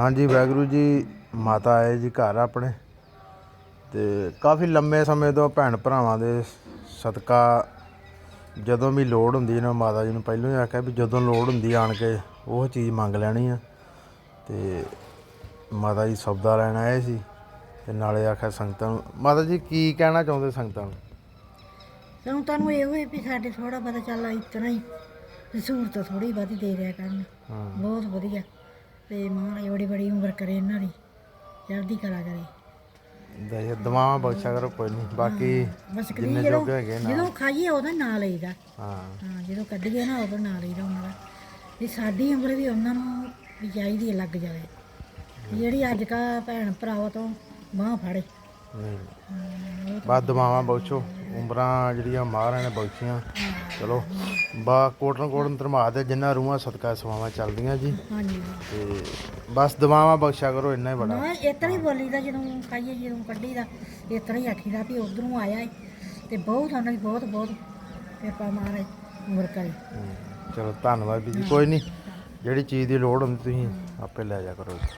ਹਾਂਜੀ ਵਾਹਿਗੁਰੂ ਜੀ ਮਾਤਾ ਆਏ ਜੀ ਘਰ ਆਪਣੇ। ਤੇ ਕਾਫੀ ਲੰਮੇ ਸਮੇਂ ਤੋਂ ਭੈਣ ਭਰਾਵਾਂ ਦੇ ਸਦਕਾ ਜਦੋਂ ਵੀ ਲੋੜ ਹੁੰਦੀ ਇਹਨਾਂ ਮਾਤਾ ਜੀ ਨੂੰ ਪਹਿਲਾਂ ਹੀ ਆਖਿਆ ਵੀ ਜਦੋਂ ਲੋੜ ਹੁੰਦੀ ਆਣ ਕੇ ਉਹ ਚੀਜ਼ ਮੰਗ ਲੈਣੀ ਆ। ਤੇ ਮਾਤਾ ਜੀ ਸੌਦਾ ਲੈਣ ਆਏ ਸੀ ਤੇ ਨਾਲੇ ਆਖਿਆ ਸੰਗਤਾਂ ਨੂੰ ਮਾਤਾ ਜੀ ਕੀ ਕਹਿਣਾ ਚਾਹੁੰਦੇ ਸੰਗਤਾਂ ਨੂੰ? ਸਾਨੂੰ ਤੁਹਾਨੂੰ ਇਹੋ ਹੀ ਵੀ ਸਾਡੇ ਥੋੜਾ ਪਤਾ ਚੱਲ ਇਤਨਾ ਹੀ। ਸਹੂਲਤ ਥੋੜੀ ਬਹੁਤੀ ਦੇ ਰਿਆ ਕਰਨ। ਬਹੁਤ ਵਧੀਆ। ਤੇ ਮਹਾਰਾਜ ਬੜੀ ਬੜੀ ਉਮਰ ਕਰੇ ਇਹਨਾਂ ਦੀ ਚੜ੍ਹਦੀ ਕਲਾ ਕਰੇ। ਦੇ ਦਵਾਵਾਂ ਬਖਸ਼ਿਆ ਕਰੋ ਕੋਈ ਨਹੀਂ। ਬਾਕੀ ਬਸ ਕਦੀ ਜਿੰਨੇ ਜਦੋਂ ਜੋਗੇ ਹੈਗੇ ਨਾ। ਜਦੋਂ ਖਾਈਏ ਉਹਦਾ ਨਾਂ ਲਈਦਾ। ਹਾਂ। ਹਾਂ ਜਦੋਂ ਕੱਢੀਏ ਨਾ ਉਦੋਂ ਨਾਂ ਲਈਦਾ ਉਹਨਾਂ ਦਾ। ਵੀ ਸਾਡੀ ਉਮਰ ਵੀ ਉਹਨਾਂ ਨੂੰ ਵੀ ਚਾਹੀਦੀ ਹੈ ਲੱਗ ਜਾਵੇ। ਵੀ ਜਿਹੜੀ ਅੱਜ ਕਾ ਭੈਣ ਭਰਾਵਾਂ ਤੋਂ ਬਾਹ ਫੜੇ। ਨਹੀਂ ਬਸ ਦਵਾਵਾਂ ਬਖਸ਼ੋ। ਉਮਰਾਂ ਜਿਹੜੀਆਂ ਮਹਾਰਾਜ ਨੇ ਬਖਸ਼ੀਆਂ। ਚਲੋ ਬਾ ਕੋਟਨ ਕੋਟਨ ਧਰਮਾ ਦੇ ਜਿੰਨਾ ਰੂਹਾਂ ਸਦਕਾ ਸਵਾਵਾਂ ਚੱਲਦੀਆਂ ਜੀ। ਹਾਂਜੀ। ਤੇ ਬਸ ਦਵਾਵਾਂ ਬਖਸ਼ਿਆ ਕਰੋ ਇੰਨਾ ਹੀ ਬੜਾ। ਨਾ ਇਸ ਤਰ੍ਹਾਂ ਹੀ ਬੋਲੀਦਾ ਜਦੋਂ ਖਾਈਏ ਜਦੋਂ ਕੱਢੀਦਾ ਤਰ੍ਹਾਂ ਹੀ ਆਖੀਦਾ ਵੀ ਉਧਰੋਂ ਆਇਆ ਏ। ਤੇ ਬਹੁਤ ਉਹਨਾਂ ਦੀ ਬਹੁਤ ਬਹੁਤ ਕਿਰਪਾ ਮਹਾਰਾਜ ਉਮਰ ਕਰੇ। ਚਲੋ ਧੰਨਵਾਦ ਵੀ ਜੀ। ਕੋਈ ਨਹੀਂ ਜਿਹੜੀ ਚੀਜ਼ ਦੀ ਲੋੜ ਹੁੰਦੀ ਤੁਸੀਂ ਆਪੇ ਲੈ ਜਾ ਕਰੋ ਜੀ।